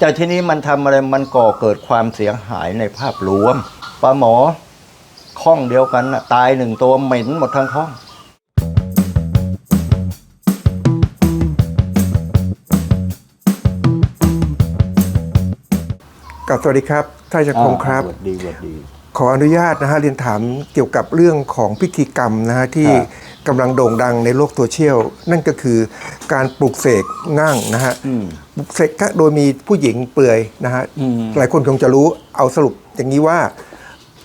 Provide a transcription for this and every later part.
แต่ทีนี้มันทำอะไรมันก่อเกิดความเสียหายในภาพรวมปลาหมอข้องเดียวกันน่ะตายหนึ่งตัวเหม็นหมดทั้งข้องกับสวัสดีครับท่านจักรพงศ์ครับ สวัสดีสวัสดี ขออนุญาตนะฮะเรียนถามเกี่ยวกับเรื่องของพิธีกรรมนะฮะที่ครับ กำลังโด่งดังในโลกโซเชียลนั่นก็คือการปลุกเสกง่างนะฮะอืมปลุกเสกโดยมีผู้หญิงเปลือยนะฮะอืมหลายคนคงจะรู้เอาสรุปอย่างนี้ว่า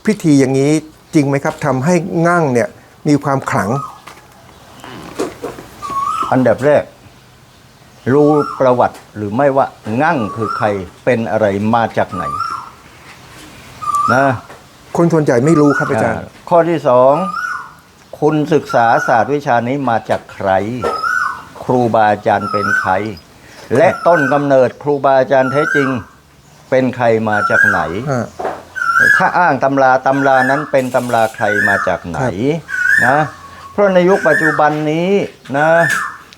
พิธีอย่างนี้จริงไหมครับทำให้ง่างเนี่ยมีความขลัง อันดับแรก รู้ประวัติหรือไม่ว่างั่งคือใครเป็นอะไรมาจากไหนนะคนส่วนใหญ่ไม่รู้ครับอาจารย์อ่าข้อที่สอง คุณศึกษาศาสตร์วิชานี้มาจากใคร ครูบาอาจารย์เป็นใคร และต้นกำเนิดครูบาอาจารย์แท้จริงเป็นใครมาจากไหนอ่าถ้าอ้างตำราตำรานั้นเป็นตำราใครมาจากไหนครับนะ เพราะในยุคปัจจุบันนี้นะ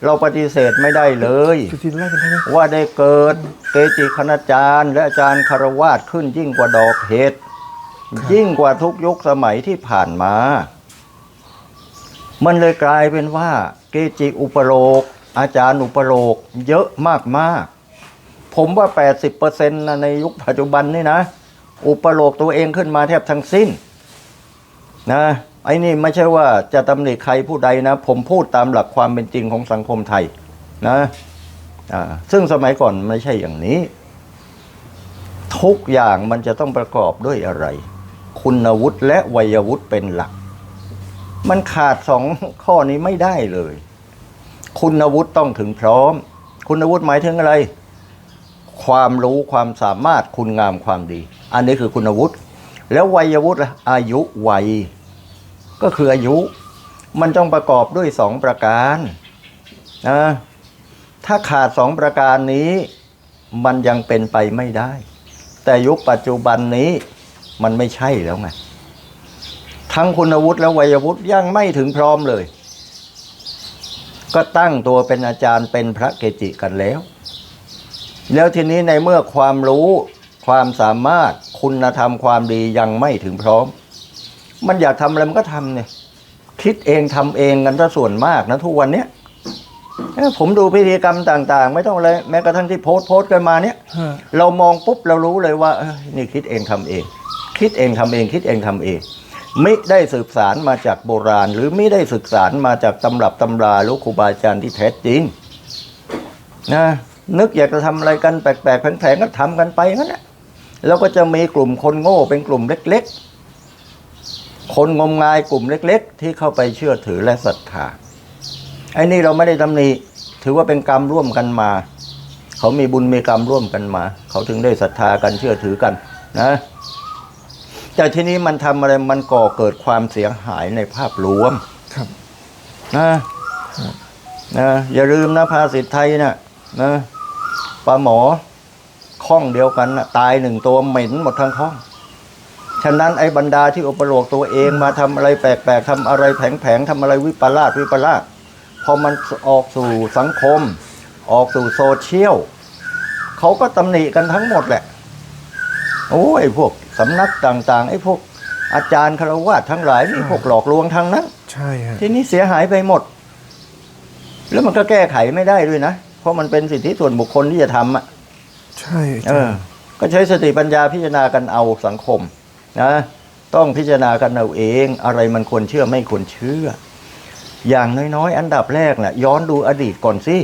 เราปฏิเสธไม่ได้เลยสุทินไล่กันได้ไหมว่าได้เกิดเกจิคณาจารย์ และอาจารย์คารวาสขึ้นยิ่งกว่าดอกเห็ดยิ่งกว่าทุกยุคสมัยที่ผ่านมา มันเลยกลายเป็นว่า เกจิอุปโลก อาจารย์อุปโลก เยอะมากๆผมว่า 80%นะในยุคปัจจุบันนี่นะ อุปโลกตัวเองขึ้นมาแทบทั้งสิ้นนะไอ้นี่ไม่ใช่ว่าจะตำหนิใครผู้ใดนะ ผมพูดตามหลักความเป็นจริงของสังคมไทยนะซึ่งสมัยก่อนไม่ใช่อย่างนี้ ทุกอย่างมันจะต้องประกอบด้วยอะไร คุณวุฒิและวัยวุฒิเป็นหลัก มันขาดสองข้อนี้ไม่ได้เลย คุณวุฒิต้องถึงพร้อม คุณวุฒิหมายถึงอะไร ความรู้ความสามารถคุณงามความดี อันนี้คือคุณวุฒิแล้ววัยวุฒิล่ะอายุวัย ก็คืออายุ มันต้องประกอบด้วยสองประการนะถ้าขาดสองประการนี้ มันยังเป็นไปไม่ได้ แต่ยุคปัจจุบันนี้มันไม่ใช่แล้วไง ทั้งคุณวุฒิและวัยวุฒิยังไม่ถึงพร้อมเลย ก็ตั้งตัวเป็นอาจารย์เป็นพระเกจิกันแล้ว แล้วทีนี้ในเมื่อความรู้ความสามารถคุณธรรมความดียังไม่ถึงพร้อม มันอยากทำอะไรมันก็ทำเนี่ยคิดเองทำเองกันซะส่วนมากนะทุกวันเนี้ยเอ้ยผมดูพิธีกรรมต่าง ๆ ไม่ต้องเลยแม้กระทั่งที่โพสต์โพสต์กันมาเนี่ยเรามองปุ๊บเรารู้เลยว่าเอ้ยนี่คิดเองทำเอง คิดเองทำเอง คิดเองทำเองไม่ได้สืบสารมาจากโบราณ หรือไม่ได้ศึกษามาจากตำรับตำราหรือครูบาอาจารย์ที่แท้จริงนะนึกอยากจะทำอะไรกันแปลกๆแผลงๆก็ทำกันไปงั้นแหละแล้วก็จะมีกลุ่มคนโง่เป็นกลุ่มเล็ก ๆ คนงมงายกลุ่มเล็ก ๆ ที่เข้าไปเชื่อถือและศรัทธาไอ้นี่เราไม่ได้ตำหนิถือว่าเป็นกรรมร่วมกันมา เขามีบุญมีกรรมร่วมกันมา เขาถึงได้ศรัทธากันเชื่อถือกันนะ แต่ทีนี้มันทำอะไรมันก่อเกิดความเสียหายในภาพรวมครับนะนะอย่าลืมนะภาษิตไทยนะนะปลาหมอข้องเดียวกันนะตายหนึ่งตัวเหม็นหมดทั้งข้อง ฉะนั้นไอ้บรรดาที่อุปโลกตัวเองมาทำอะไรแปลกๆทำอะไรแผงๆทำอะไรวิปลาสวิปลาสพอมันออกสู่สังคม ออกสู่โซเชียลเขาก็ตำหนิกันทั้งหมดแหละ โอ้ยพวก สำนักต่างๆไอ้พวกอาจารย์คารวะทั้งหลายนี่พวกหลอกลวงทั้งนั้นใช่ฮะทีนี้เสียหายไปหมด แล้วมันก็แก้ไขไม่ได้ด้วยนะ เพราะมันเป็นสิทธิส่วนบุคคลที่จะทำอะใช่อาเอจารอย์ก็ใช้สติปัญญาพิจารณากันเอาสังคม นะต้องพิจารณากันเอาเอง อะไรมันควรเชื่อไม่ควรเชื่อ อย่างน้อยๆ อันดับแรกน่ะ ย้อนดูอดีตก่อนสิ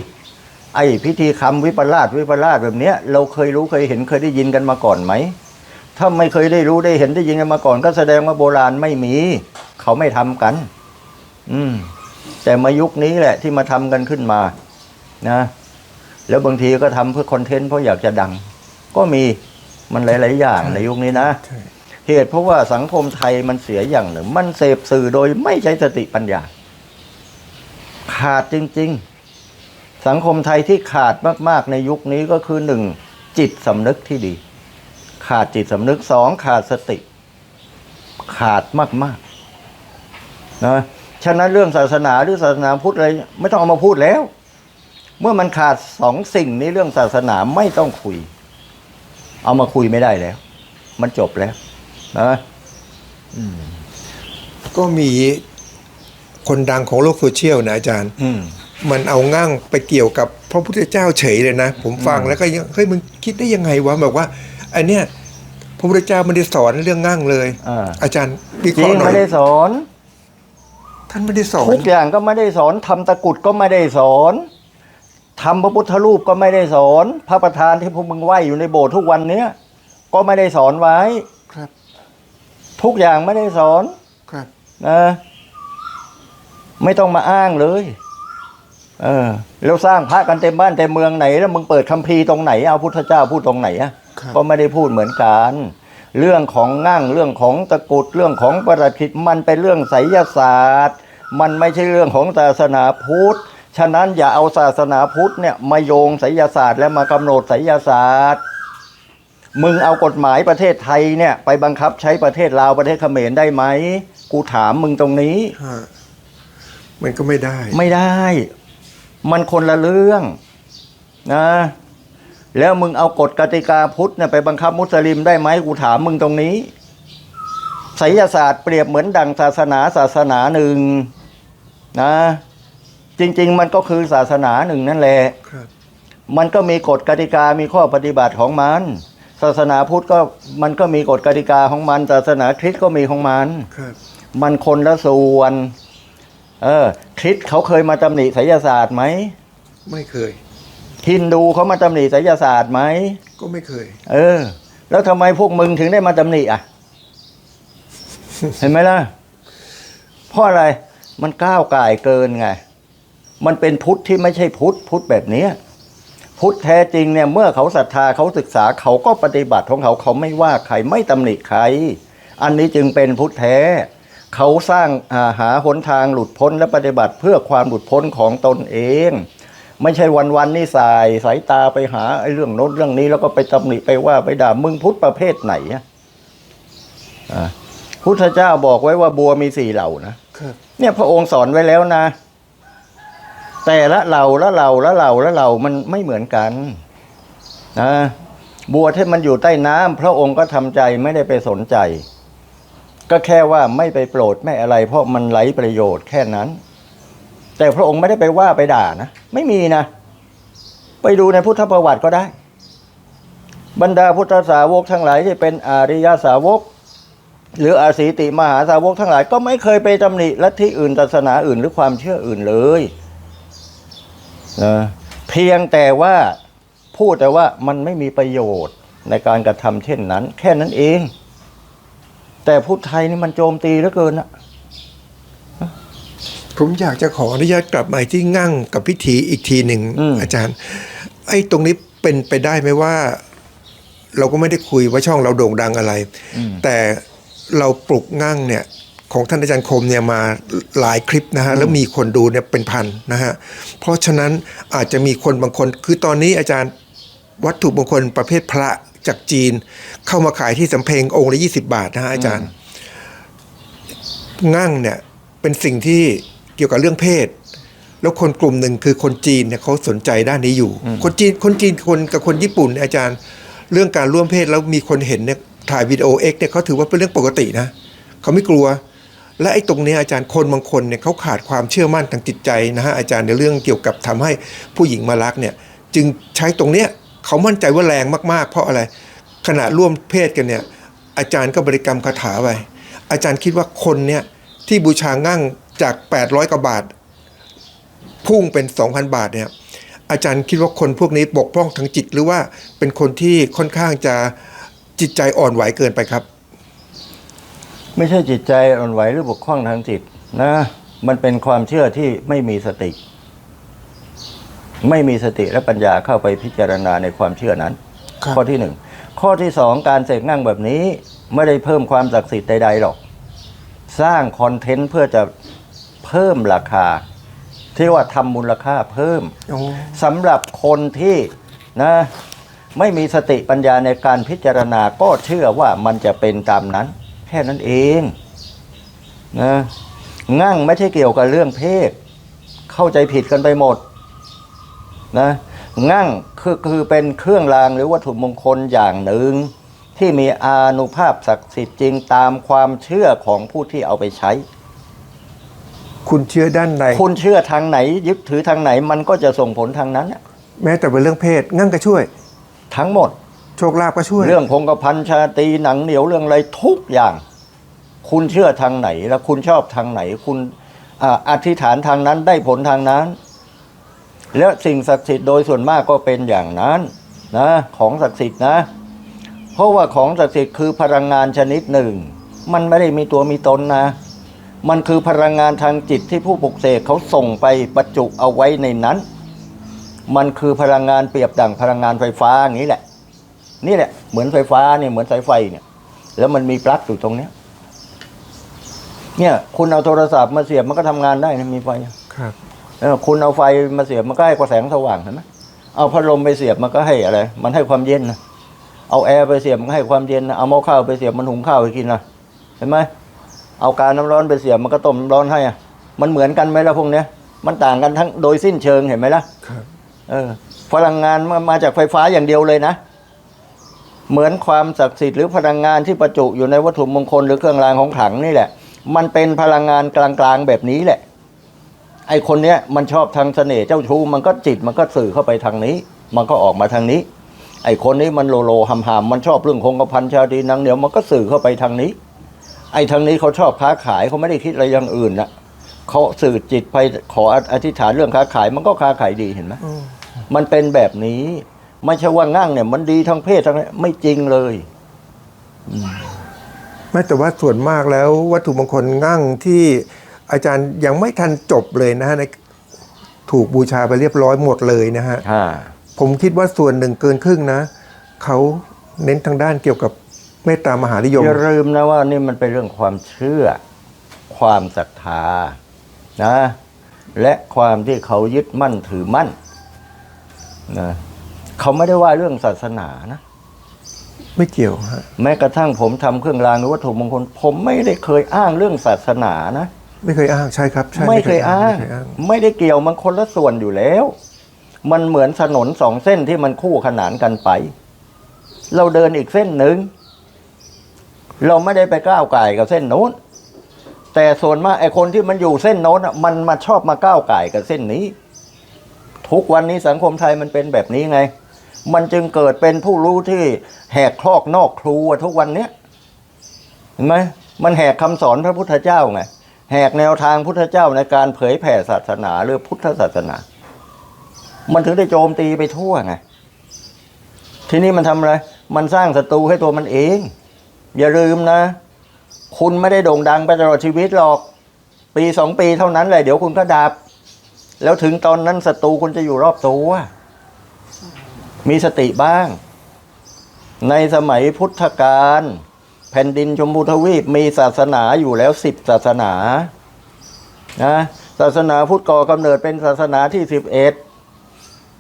ไอ้พิธีคำวิปลาสวิปลาสแบบเนี้ย เราเคยรู้เคยเห็นเคยได้ยินกันมาก่อนไหม ถ้าไม่เคยได้รู้ได้เห็นได้ยินกันมาก่อน ก็แสดงว่าโบราณไม่มี เขาไม่ทำกัน อืม แต่มายุคนี้แหละ ที่มาทำกันขึ้นมา นะ แล้วบางทีก็ทำเพื่อคอนเทนต์เพราะอยากจะดัง ก็มีมันหลาย ๆ อย่างในยุคนี้นะเหตุเพราะว่าสังคมไทยมันเสียอย่างหนึ่ง มันเสพสื่อโดยไม่ใช้สติปัญญา ขาดจริง ๆ สังคมไทยที่ขาดมาก ๆ ในยุคนี้ก็คือหนึ่งจิตสำนึกที่ดี ขาดจิตสำนึกสองขาดสติ ขาดมากๆนะฉะนั้นเรื่องศาสนาหรือศาสนาพุทธอะไรไม่ต้องเอามาพูดแล้ว เมื่อมันขาดสองสิ่งนี้เรื่องศาสนาไม่ต้องคุย เอามาคุยไม่ได้แล้ว มันจบแล้วนะก็มีคนดังของโลกโซเชียลนะอาจารย์อืมมันเอาง่างไปเกี่ยวกับพระพุทธเจ้าเฉยเลยนะ ผมฟังแล้วก็ยังเฮ้ยมึงคิดได้ยังไงวะแบบว่า ไอเนี้ยพระพุทธเจ้าไม่ได้สอนเรื่องง่างเลย อ่าอาจารย์วิจเคริราะงห์หน่อไม่ยได้สอน ท่านไม่ได้สอนทุกอย่างก็ไม่ได้สอนทำตะกรุดก็ไม่ได้สอนทำพระพุทธรูปก็ไม่ได้สอน พระประธานที่พวกมึงไหวอยู่ในโบสถ์ทุกวันเนี้ยก็ไม่ได้สอนไว้ ครับทุกอย่างไม่ได้สอนครับ นะไม่ต้องมาอ้างเลยเออแล้วสร้างพระกันเต็มบ้านเต็มเมืองไหน แล้วมึงเปิดคัมภีร์ตรงไหนเอาพุทธเจ้าพูดตรงไหนอะครับ ก็ไม่ได้พูดเหมือนกัน เรื่องของง่างเรื่องของตะกรุดเรื่องของประหลัดขิดมันเป็นเรื่องไสยศาสตร์ มันไม่ใช่เรื่องของศาสนาพุทธฉะนั้นอย่าเอาศาสนาพุทธเนี่ยมาโยงไสยศาสตร์ และมากำหนดไสยศาสตร์มึงเอากฎหมายประเทศไทยเนี่ยไปบังคับใช้ประเทศลาวประเทศเขมรได้ไหมกูถามมึงตรงนี้ฮะมันก็ไม่ได้ ไม่ได้ มันคนละเรื่องนะ แล้วมึงเอากฎกติกาพุทธเนี่ยไปบังคับมุสลิมได้ไหมกูถามมึงตรงนี้ไสยศาสตร์เปรียบเหมือนดังศาสนาศาสนาหนึ่งนะ จริง ๆ มันก็คือศาสนาหนึ่งนั่นแหละครับมันก็มีกฎกติกามีข้อปฏิบัติของมัน ศาสนาพุทธก็มันก็มีกฎกติกาของมัน ศาสนาคริสต์ก็มีของมันครับมันคนละส่วน เออคริสต์เขาเคยมาตำหนิไสยศาสตร์ไหมไม่เคย ฮินดูเขามาตำหนิไสยศาสตร์ไหม ก็ไม่เคย เออ แล้วทำไมพวกมึงถึงได้มาตำหนิอะ เห็นไหมล่ะ เพราะอะไร มันก้าวไก่ายเกินไง มันเป็นพุทธที่ไม่ใช่พุทธ พุทธแบบเนี้ยพุทธแท้จริงเนี่ยเมื่อเขาศรัทธาเขาศึกษาเขาก็ปฏิบัติของเขาเขาไม่ว่าใครไม่ตำหนิใคร อันนี้จึงเป็นพุทธแท้ เขาสร้างอาหาหนทางหลุดพ้นและปฏิบัติเพื่อความหลุดพ้นของตนเอง ไม่ใช่วันๆนี่สายสายตาไปหาไอ้เรื่องโน้นเรื่องนี้ แล้วก็ไปตำหนิไปว่าไปด่ามึงพุทธประเภทไหนอะอะพุทธเจ้าบอกไว้ว่าบัวมีสี่เหล่านะครับเนี่ยพระองค์สอนไว้แล้วนะ แต่ละเหล่าละเหล่าละเหล่าละเหล่ามันไม่เหมือนกันนะบัวที่มันอยู่ใต้น้ำพระองค์ก็ทำใจไม่ได้ไปสนใจ ก็แค่ว่าไม่ไปโปรดไม่อะไร เพราะมันไร้ประโยชน์แค่นั้น แต่พระองค์ไม่ได้ไปว่าไปด่านะ ไม่มีนะ ไปดูในพุทธประวัติก็ได้ บรรดาพุทธสาวกทั้งหลายที่เป็นอริยสาวก หรืออาสีติมหาสาวกทั้งหลาย ก็ไม่เคยไปตำหนิลัทธิอื่นศาสนาอื่นหรือความเชื่ออื่นเลยนะเพียงแต่ว่าพูดแต่ว่ามันไม่มีประโยชน์ในการกระทำเช่นนั้น แค่นั้นเอง แต่พุทธไทยนี่มันโจมตีเหลือเกินอะ ผมอยากจะขออนุญาตกลับมาที่งั่งกับพิธีอีกทีหนึ่งอาจารย์ ไอ้ตรงนี้เป็นไปได้ไหมว่า เราก็ไม่ได้คุยว่าช่องเราโด่งดังอะไร แต่เราปลุกงั่งเนี่ยของท่านอาจารย์คมเนี่ยมาหลายคลิปนะฮะแล้วมีคนดูเนี่ยเป็นพันนะฮะเพราะฉะนั้นอาจจะมีคนบางคน คือตอนนี้อาจารย์วัตถุมงคลประเภทพระจากจีน เข้ามาขายที่สำเพ็งองค์ละยี่สิบาทนะฮะอาจารย์ งั่งเนี่ยเป็นสิ่งที่เกี่ยวกับเรื่องเพศ แล้วคนกลุ่มหนึ่งคือคนจีนเนี่ยเขาสนใจด้านนี้อยู่ คนจีนคนจีนคนกับคนญี่ปุ่นเนี่ยอาจารย์เรื่องการร่วมเพศแล้วมีคนเห็นเนี่ยถ่ายวิดีโอเอ็กเนี่ยเขาถือว่าเป็นเรื่องปกตินะเขาไม่กลัว และไอ้ตรงเนี้ยอาจารย์คนบางคนเนี่ยเขาขาดความเชื่อมั่นทางจิตใจนะฮะอาจารย์ในเรื่องเกี่ยวกับทำให้ผู้หญิงมารักเนี่ยจึงใช้ตรงเนี้ยเขามั่นใจว่าแรงมากๆ เพราะอะไรขณะร่วมเพศกันเนี่ยอาจารย์ก็บริกรรมคาถาไปอาจารย์คิดว่าคนเนี่ยที่บูชางั่ง จาก 800กว่าบาท พุ่งเป็น 2,000 บาทเนี่ยอาจารย์คิดว่าคนพวกนี้บกพร่องทางจิตหรือว่าเป็นคนที่ค่อนข้างจะจิตใจอ่อนไหวเกินไปครับ ไม่ใช่จิตใจอ่อนไหวหรือบกพร่องทางจิตนะมันเป็นความเชื่อที่ไม่มีสติ ไม่มีสติและปัญญาเข้าไปพิจารณาในความเชื่อนั้นครับข้อที่หนึ่งข้อที่สองการเสกนั่งแบบนี้ ไม่ได้เพิ่มความศักดิ์สิทธิ์ใดๆหรอก สร้างคอนเทนต์เพื่อจะ เพิ่มราคา ที่ว่าทำมูลค่าเพิ่มโอ้สำหรับคนที่นะไม่มีสติปัญญาในการพิจารณาก็เชื่อว่ามันจะเป็นตามนั้น แค่นั้นเองนะงั่งไม่ใช่เกี่ยวกับเรื่องเพศ เข้าใจผิดกันไปหมดนะงั่งคือคือเป็นเครื่องรางหรือวัตถุมงคลอย่างหนึ่ง ที่มีอานุภาพศักดิ์สิทธิ์จริงตามความเชื่อของผู้ที่เอาไปใช้ คุณเชื่อด้านในคุณเชื่อทางไหน ยึดถือทางไหนมันก็จะส่งผลทางนั้นน่ะแม้แต่เป็นเรื่องเพศงั้งก็ช่วย ทั้งหมด โชคลาภก็ช่วย เรื่องคงกระพันชาตรีหนังเหนียวเรื่องอะไรทุกอย่าง คุณเชื่อทางไหน แล้วคุณชอบทางไหน คุณอ่าอธิษฐานทางนั้นได้ผลทางนั้น แล้วสิ่งศักดิ์สิทธิ์โดยส่วนมากก็เป็นอย่างนั้นนะของศักดิ์สิทธิ์นะ เพราะว่าของศักดิ์สิทธิ์คือพลังงานชนิดหนึ่ง มันไม่ได้มีตัวมีตนนะ มันคือพลังงานทางจิตที่ผู้ปลุกเสกเขาส่งไปบรรจุเอาไว้ในนั้น มันคือพลังงานเปรียบดั่งพลังงานไฟฟ้าอย่างนี้แหละ นี่แหละเหมือนไฟฟ้าเนี่ยเหมือนสายไฟเนี่ย แล้วมันมีปลั๊กอยู่ตรงเนี้ย เนี่ยคุณเอาโทรศัพท์มาเสียบมันก็ทำงานได้นะมีไฟครับเออคุณเอาไฟมาเสียบมันก็ให้กระแสงสว่างเห็นไหมเอาพัดลมไปเสียบมันก็ให้อะไร มันให้ความเย็นนะเอาแอร์ไปเสียบมันก็ให้ความเย็นนะเอาหม้อข้าวไปเสียบมันหุงข้าวให้กินนะเห็นไหม เอาการน้ำร้อนไปเสียบมันก็ต้มร้อนให้อะมันเหมือนกันไหมล่ะพวกเนี้ย มันต่างกันทั้งโดยสิ้นเชิงเห็นไหมล่ะครับเออ พลังงานมามาจากไฟฟ้าอย่างเดียวเลยนะ เหมือนความศักดิ์สิทธิ์หรือพลังงานที่ประจุอยู่ในวัตถุมงคลหรือเครื่องรางของขลังนี่แหละ มันเป็นพลังงานกลางๆแบบนี้แหละ ไอคนเนี้ยมันชอบทางเสน่ห์เจ้าชู้มันก็จิตมันก็สื่อเข้าไปทางนี้ มันก็ออกมาทางนี้ ไอคนนี้มันโลโลหำหำมันชอบเรื่องคงกระพันชาดีนางเหนียวมันก็สื่อเข้าไปทางนี้ ไอทางนี้เขาชอบค้าขายเขาไม่ได้คิดอะไรอย่างอื่นนะเขาสื่อจิตไปขออธิษฐานเรื่องค้าขาย มันก็ค้าขายดีเห็นไหมอืมมันเป็นแบบนี้ไม่ใช่ว่าง่างเนี่ย มันดีทั้งเพศทั้งอะไรไม่จริงเลยแม้แต่ว่าส่วนมากแล้ว วัตถุมงคลงั่งที่อาจารย์ยังไม่ทันจบเลยนะฮะในถูกบูชาไปเรียบร้อยหมดเลยนะฮะฮ่าผมคิดว่าส่วนหนึ่งเกินครึ่งนะเขาเน้นทางด้านเกี่ยวกับ เมตตามหานิยม อย่าลืมนะว่านี่มันเป็นเรื่องความเชื่อ ความศรัทธานะ และความที่เขายึดมั่นถือมั่นนะเขาไม่ได้ว่าเรื่องศาสนานะ ไม่เกี่ยวฮะแม้กระทั่งผมทำเครื่องรางหรือวัตถุมงคล ผมไม่ได้เคยอ้างเรื่องศาสนานะ ไม่เคยอ้างใช่ครับใช่ไม่เคยอ้างไม่เคยอ้าง ไม่ได้เกี่ยวมันคนละส่วนอยู่แล้ว มันเหมือนถนนสองเส้นที่มันคู่ขนานกันไป เราเดินอีกเส้นหนึ่ง เราไม่ได้ไปก้าวไก่กับเส้นโน้น แต่ส่วนมากไอ้คนที่มันอยู่เส้นโน้นมันมาชอบมาก้าวไก่กับเส้นนี้ ทุกวันนี้สังคมไทยมันเป็นแบบนี้ไง มันจึงเกิดเป็นผู้รู้ที่แหกคลอกนอกครูทุกวันเนี้ยเห็นไหมมันแหกคำสอนพระพุทธเจ้าไงแหกแนวทางพุทธเจ้าในการเผยแผ่ศาสนาหรือพุทธศาสนา มันถึงได้โจมตีไปทั่วไง ทีนี้มันทำอะไร มันสร้างศัตรูให้ตัวมันเอง อย่าลืมนะ คุณไม่ได้โด่งดังไปตลอดชีวิตหรอก ปีสองปีเท่านั้นแหละเดี๋ยวคุณก็ดับ แล้วถึงตอนนั้นศัตรูคุณจะอยู่รอบตัวมีสติบ้าง ในสมัยพุทธกาลแผ่นดินชมพูทวีปมีศาสนาอยู่แล้วสิบศาสนานะศาสนาพุทธก่อกำเนิดเป็นศาสนาที่สิบเอ็ด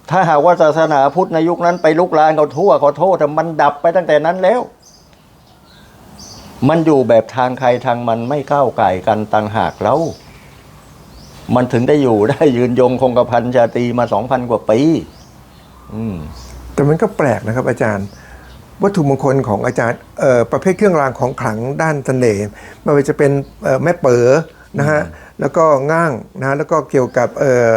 ถ้าหากว่าศาสนาพุทธในยุคนั้นไปลุกลานเขาทั่วขอโทษแต่มันดับไปตั้งแต่นั้นแล้ว มันอยู่แบบทางใครทางมันไม่ก้าวไก่กันต่างหากแล้ว มันถึงได้อยู่ได้ยืนยงคงกระพันชาตรีมาสองพันกว่าปีอืมแต่มันก็แปลกนะครับ อาจารย์ วัตถุมงคลของอาจารย์เอ่อประเภทเครื่องรางของขลังด้านเสน่ห์ไม่ว่าจะเป็นเอ่อแม่เป๋อนะฮะแล้วก็ง่างนะฮะแล้วก็เกี่ยวกับเอ่อ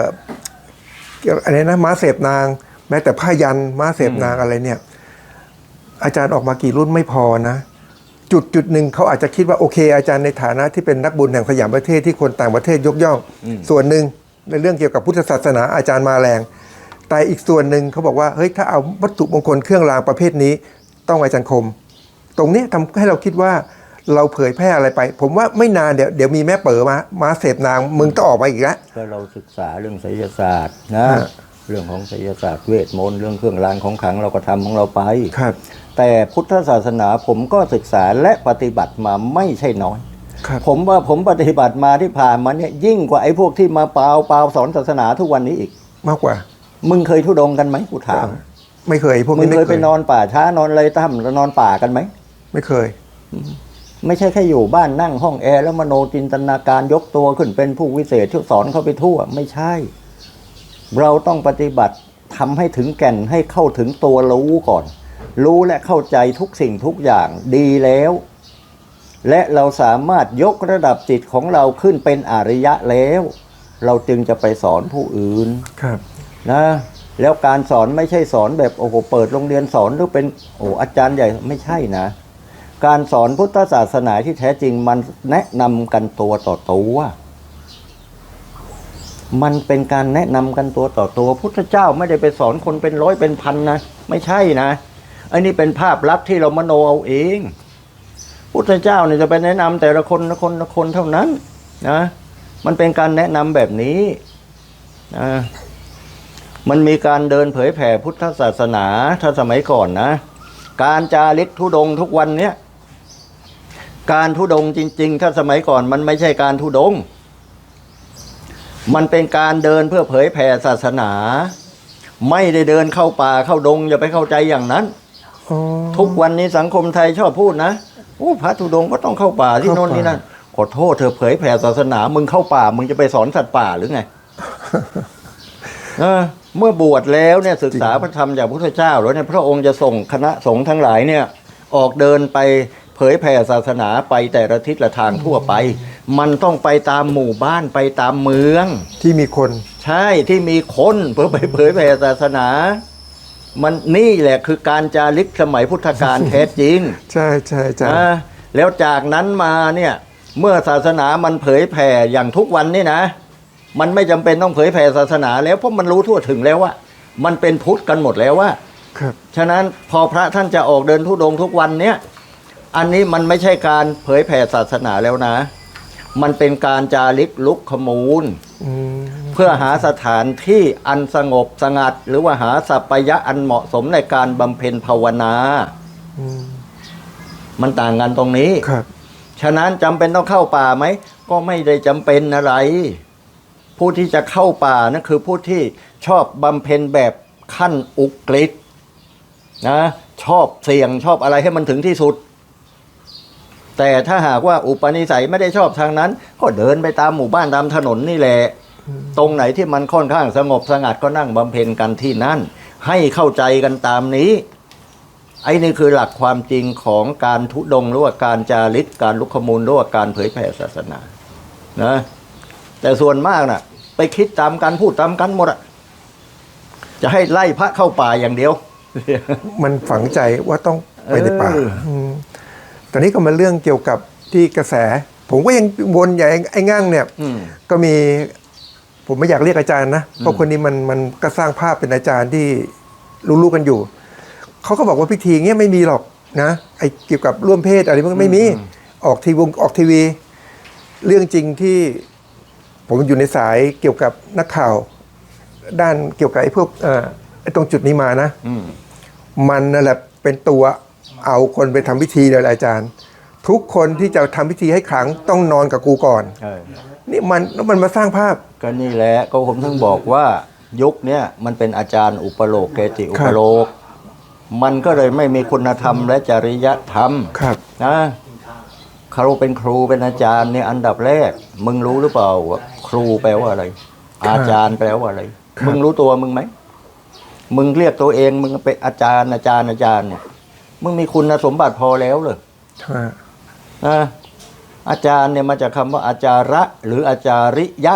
เกี่ยวอะไรนะม้าเสพนาง แม้แต่ผ้ายันม้าเสพนางอะไรเนี่ย อาจารย์ออกมากี่รุ่นไม่พอนะ จุดจุดหนึ่งเขาอาจจะคิดว่าโอเค อาจารย์ในฐานะที่เป็นนักบุญแห่งสยามประเทศที่คนต่างประเทศยกย่องอืมส่วนหนึ่งในเรื่องเกี่ยวกับพุทธศาสนาอาจารย์มาแรง แต่อีกส่วนหนึ่งเขาบอกว่าเฮ้ยถ้าเอาวัตถุมงคลเครื่องรางประเภทนี้ ต้องอาจารย์คม ตรงเนี้ยทำให้เราคิดว่าเราเผยแพร่อะไรไป ผมว่าไม่นานเดี๋ยวเดี๋ยวมีแม่เป๋อมามาเสพนางมึงต้องออกมาอีกแล้วก็เราศึกษาเรื่องไสยศาสตร์นะฮะเรื่องของไสยศาสตร์เวทมนต์เรื่องเครื่องรางของขลังเราก็ทำของเราไปครับ แต่พุทธศาสนาผมก็ศึกษาและปฏิบัติมาไม่ใช่น้อยครับผมว่าผมปฏิบัติมาที่ผ่านมาเนี่ยยิ่งกว่าไอ้พวกที่มาเปล่าเปล่าสอนศาสนาทุกวันนี้อีก มากกว่า มึงเคยทุดงค์กันไหมกูถาม ไม่เคยพวกมึงนี้เคไม่ยไปนอนป่าช้านอนอะไรถ้ำแล้วนอนป่ากันไหมไม่เคยไม่ใช่แค่อยู่บ้านนั่งห้องแอร์แล้วมโนจินตนาการยกตัวขึ้นเป็นผู้วิเศษที่สอนเขาไปทั่ว ไม่ใช่ เราต้องปฏิบัติทำให้ถึงแก่นให้เข้าถึงตัวรู้ก่อน รู้และเข้าใจทุกสิ่งทุกอย่างดีแล้ว และเราสามารถยกระดับจิตของเราขึ้นเป็นอริยะแล้ว เราจึงจะไปสอนผู้อื่นครับนะแล้วการสอนไม่ใช่สอนแบบโอ้โหเปิดโรงเรียนสอนหรือเป็นโอ้อาจารย์ใหญ่ไม่ใช่นะ การสอนพุทธศาสนาที่แท้จริงมันแนะนำกันตัวต่อตัวมันเป็นการแนะนำกันตัวต่อตัวพุทธเจ้าไม่ได้ไปสอนคนเป็นร้อยเป็นพันนะ ไม่ใช่นะ อันนี้เป็นภาพลักษณ์ที่เรามโนเอาเอง พุทธเจ้าเนี่ยจะไปแนะนำแต่ละคนละคนละคนเท่านั้นนะมันเป็นการแนะนำแบบนี้นะมันมีการเดินเผยแผ่พุทธศาสนาถ้าสมัยก่อนนะ การจาริกทุดงทุกวันเนี้ยการทุดงจริง ๆ ถ้าสมัยก่อนมันไม่ใช่การทุดง มันเป็นการเดินเพื่อเผยแผ่ศาสนา ไม่ได้เดินเข้าป่าเข้าดงอย่าไปเข้าใจอย่างนั้น ทุกวันนี้สังคมไทยชอบพูดนะโอ้พระธุดงค์ก็ต้องเข้าป่าที่เข้าโน่นป่านี่นั่นขอโทษเธอเผยแผ่ศาสนา มึงเข้าป่า มึงจะไปสอนสัตว์ป่าหรือไงเออเมื่อบวชแล้วเนี่ยศึกษาพระธรรมจากพระพุทธเจ้า แล้วเนี่ยพระองค์จะส่งคณะสงฆ์ทั้งหลายเนี่ย ออกเดินไปเผยแผ่ศาสนาไปแต่ละทิศละทางทั่วไป มันต้องไปตามหมู่บ้านไปตามเมือง ที่มีคน ใช่ที่มีคนเพื่อไปเผยแผ่ศาสนา มันนี่แหละคือการจาริกสมัยพุทธกาลแท้จริงใช่ใช่อาจารย์นะแล้วจากนั้นมาเนี่ยเมื่อศาสนามันเผยแผ่อย่างทุกวันนี่นะ มันไม่จำเป็นต้องเผยแผ่ศาสนาแล้วเพราะมันรู้ทั่วถึงแล้วว่า มันเป็นพุทธกันหมดแล้วว่าครับฉะนั้นพอพระท่านจะออกเดินทุดงค์ทุกวันเนี่ยอันนี้มันไม่ใช่การเผยแผ่ศาสนาแล้วนะ มันเป็นการจาริกลุกขมูลอืม เพื่อหาสถานที่อันสงบสงัด หรือว่าหาสัปยะอันเหมาะสมในการบำเพ็ญภาวนา อืมมันต่างกันตรงนี้ ครับ ฉะนั้นจำเป็นต้องเข้าป่าไหม ก็ไม่ได้จำเป็นอะไร ผู้ที่จะเข้าป่านั่นคือผู้ที่ชอบบำเพ็ญแบบขั้นอุกฤษนะชอบเสี่ยงชอบอะไรให้มันถึงที่สุด แต่ถ้าหากว่าอุปนิสัยไม่ได้ชอบทางนั้น ก็เดินไปตามหมู่บ้านตามถนนนี่แหละ ตรงไหนที่มันค่อนข้างสงบสงัดก็นั่งบำเพ็ญกันที่นั่น ให้เข้าใจกันตามนี้ ไอ้นี่คือหลักความจริงของการทุดงค์หรือว่าการจาริกการลุกขมูลหรือว่าการเผยแผ่ศาสนานะแต่ส่วนมากน่ะ ไปคิดตามกันพูดตามกันหมดอะจะให้ไล่พระเข้าป่าอย่างเดียว มันฝังใจว่าต้องไปในป่าเอออืมตอนนี้ก็มาเรื่องเกี่ยวกับที่กระแส ผมก็ยังวนอย่างไอ้ง่างเนี่ยอืมก็มี ผมไม่อยากเรียกอาจารย์นะ เพราะคนนี้มันมันก็สร้างภาพเป็นอาจารย์ที่รู้ๆกันอยู่ เขาก็บอกว่าพิธีเงี้ยไม่มีหรอกนะไอ้เกี่ยวกับร่วมเพศอะไรมันก็ไม่มีออกทีวงออกทีวี เรื่องจริงที่ผมอยู่ในสายเกี่ยวกับนักข่าว ด้านเกี่ยวกับไอ้พวกเอ่อไอ้ตรงจุดนี้มานะอืมมันนั่นแหละเป็นตัวเอาคนไปทำพิธีเลยอาจารย์ ทุกคนที่จะทำพิธีให้ขลังต้องนอนกับกูก่อนเออ นี่มันแล้วมันมาสร้างภาพ ก็นี่แหละก็ผมถึงบอกว่ายุคเนี้ยมันเป็นอาจารย์อุปโลกเกจิอุปโลก มันก็เลยไม่มีคุณธรรมและจริยธรรมครับนะเขาเป็นครูเป็นอาจารย์เนี่ยอันดับแรก มึงรู้หรือเปล่าว่าครูแปลว่าอะไร อาจารย์แปลว่าอะไร มึงรู้ตัวมึงไหมมึงเรียกตัวเองมึงเป็นอาจารย์อาจารย์อาจารย์เนี่ยมึงมีคุณสมบัติพอแล้วเลยฮะนะ อาจารย์เนี่ยมาจากคำว่าอาจาระหรืออาจาริยะ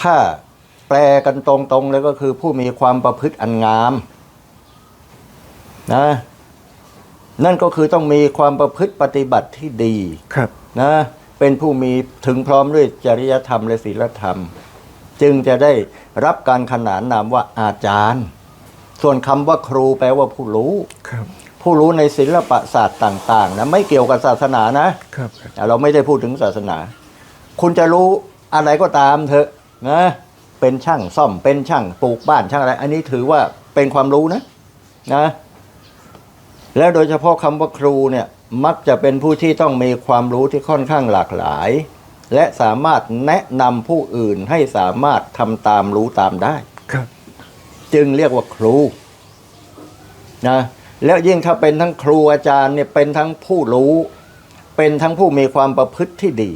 ถ้าแปลกันตรงๆเลยก็คือผู้มีความประพฤติอันงามนะนั่นก็คือต้องมีความประพฤติปฏิบัติที่ดีครับนะเป็นผู้มีถึงพร้อมด้วยจริยธรรมและศีลธรรม จึงจะได้รับการขนานนามว่าอาจารย์ ส่วนคำว่าครูแปลว่าผู้รู้ครับ ผู้รู้ในศิลปศาสตร์ต่างๆนะไม่เกี่ยวกับศาสนานะครับเราไม่ได้พูดถึงศาสนา คุณจะรู้อะไรก็ตามเถอะนะเป็นช่างซ่อมเป็นช่างปลูกบ้านช่างอะไร อันนี้ถือว่าเป็นความรู้นะนะ แล้วโดยเฉพาะคำว่าครูเนี่ยมักจะเป็นผู้ที่ต้องมีความรู้ที่ค่อนข้างหลากหลาย และสามารถแนะนำผู้อื่นให้สามารถทำตามรู้ตามได้ ครับ จึงเรียกว่าครูนะ แล้วยิ่งถ้าเป็นทั้งครูอาจารย์เนี่ยเป็นทั้งผู้รู้ เป็นทั้งผู้มีความประพฤติที่ดี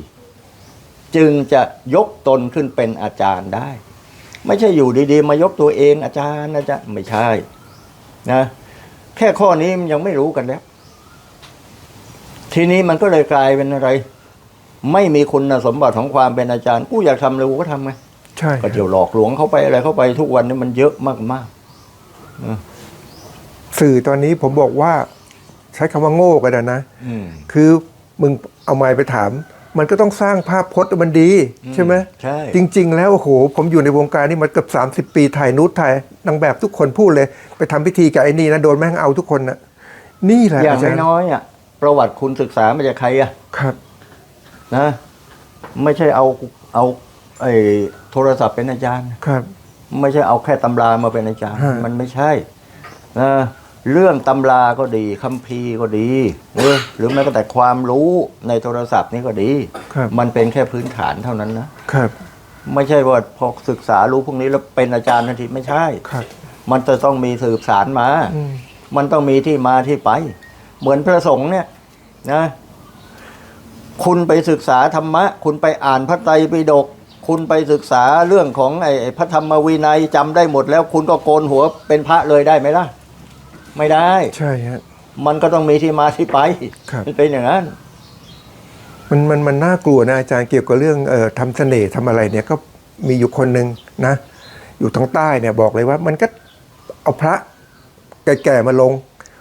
จึงจะยกตนขึ้นเป็นอาจารย์ได้ ไม่ใช่อยู่ดี ๆ มายกตัวเองอาจารย์อาจารย์ไม่ใช่นะแค่ข้อนี้มันยังไม่รู้กันแล้ว ทีนี้มันก็เลยกลายเป็นอะไร ไม่มีคุณสมบัติของความเป็นอาจารย์ กูอยากทำเลยกูก็ทำไงใช่ก็เดี๋ยวหลอกลวงเข้าไปอะไรเข้าไปทุกวันนี้มันเยอะมาก สื่อตอนนี้ผมบอกว่าใช้คำว่าโง่กันนะนะๆอืมคือมึงเอาไม้ไปถาม มันก็ต้องสร้างภาพพจน์มันดี ใช่ไหมใช่ จริง ๆ แล้วโอ้โหผมอยู่ในวงการนี้มาเกือบ30 ปีถ่ายนูดถ่ายนางแบบทุกคนพูดเลย ไปทำพิธีกับไอ้นี่นะโดนแม่งเอาทุกคนนะนี่แหละอย่างอาจารย์น้อยๆอะประวัติคุณศึกษามาจากใครอะครับ นะไม่ใช่เอาเอาไอ้โทรศัพท์เป็นอาจารย์ ครับ ไม่ใช่เอาแค่ตำรามาเป็นอาจารย์ ฮะ มันไม่ใช่นะ เรื่องตำราก็ดีคัมภีร์ก็ดีเออหรือแม้แต่ความรู้ในโทรศัพท์นี่ก็ดีครับมันเป็นแค่พื้นฐานเท่านั้นนะครับ ไม่ใช่ว่าพอศึกษารู้พวกนี้แล้วเป็นอาจารย์ทันทีไม่ใช่ครับ มันจะต้องมีสืบสารมาอืมมันต้องมีที่มาที่ไป เหมือนพระสงฆ์เนี่ยนะ คุณไปศึกษาธรรมะ คุณไปอ่านพระไตรปิฎกคุณไปศึกษาเรื่องของไอ้ไอ้พระธรรมวินัยจำได้หมดแล้ว คุณก็โกนหัวเป็นพระเลยได้ไหมล่ะ ไม่ได้ ใช่ฮะ มันก็ต้องมีที่มาที่ไปครับ มันเป็นอย่างนั้น มันมันมันน่ากลัวนะอาจารย์เกี่ยวกับเรื่องเอ่อทำเสน่ห์ทำอะไรเนี่ยก็มีอยู่คนหนึ่งนะ อยู่ทางใต้เนี่ยบอกเลยว่ามันก็เอาพระแก่ๆมาลง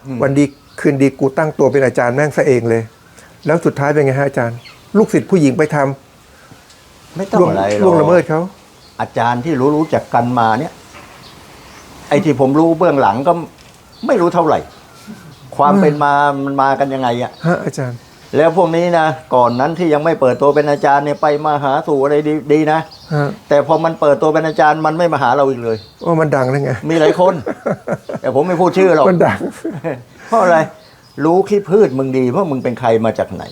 อืมวันดีคืนดีกูตั้งตัวเป็นอาจารย์แม่งซะเองเลย แล้วสุดท้ายเป็นไงฮะอาจารย์ ลูกศิษย์ผู้หญิงไปทำไม่ต้องล่วงอะไรหรล่วงอกละเมิดเขา อาจารย์ที่รู้รู้จักกันมาเนี่ย ไอ้ที่ผมรู้เบื้องหลังก็ ไม่รู้เท่าไหร่ ความเป็นมามันมากันยังไงอะฮะอาจารย์ แล้วพวกนี้นะก่อนนั้นที่ยังไม่เปิดตัวเป็นอาจารย์เนี่ยไปมาหาสู่อะไรดีดีนะฮะแต่พอมันเปิดตัวเป็นอาจารย์มันไม่มาหาเราอีกเลย ว่ามันดังแล้วไง มีหลายคน แต่ผมไม่พูดชื่อหรอกมันดัง เพราะอะไร รู้ขี้พืชมึงดีเพราะมึงเป็นใครมาจากไหน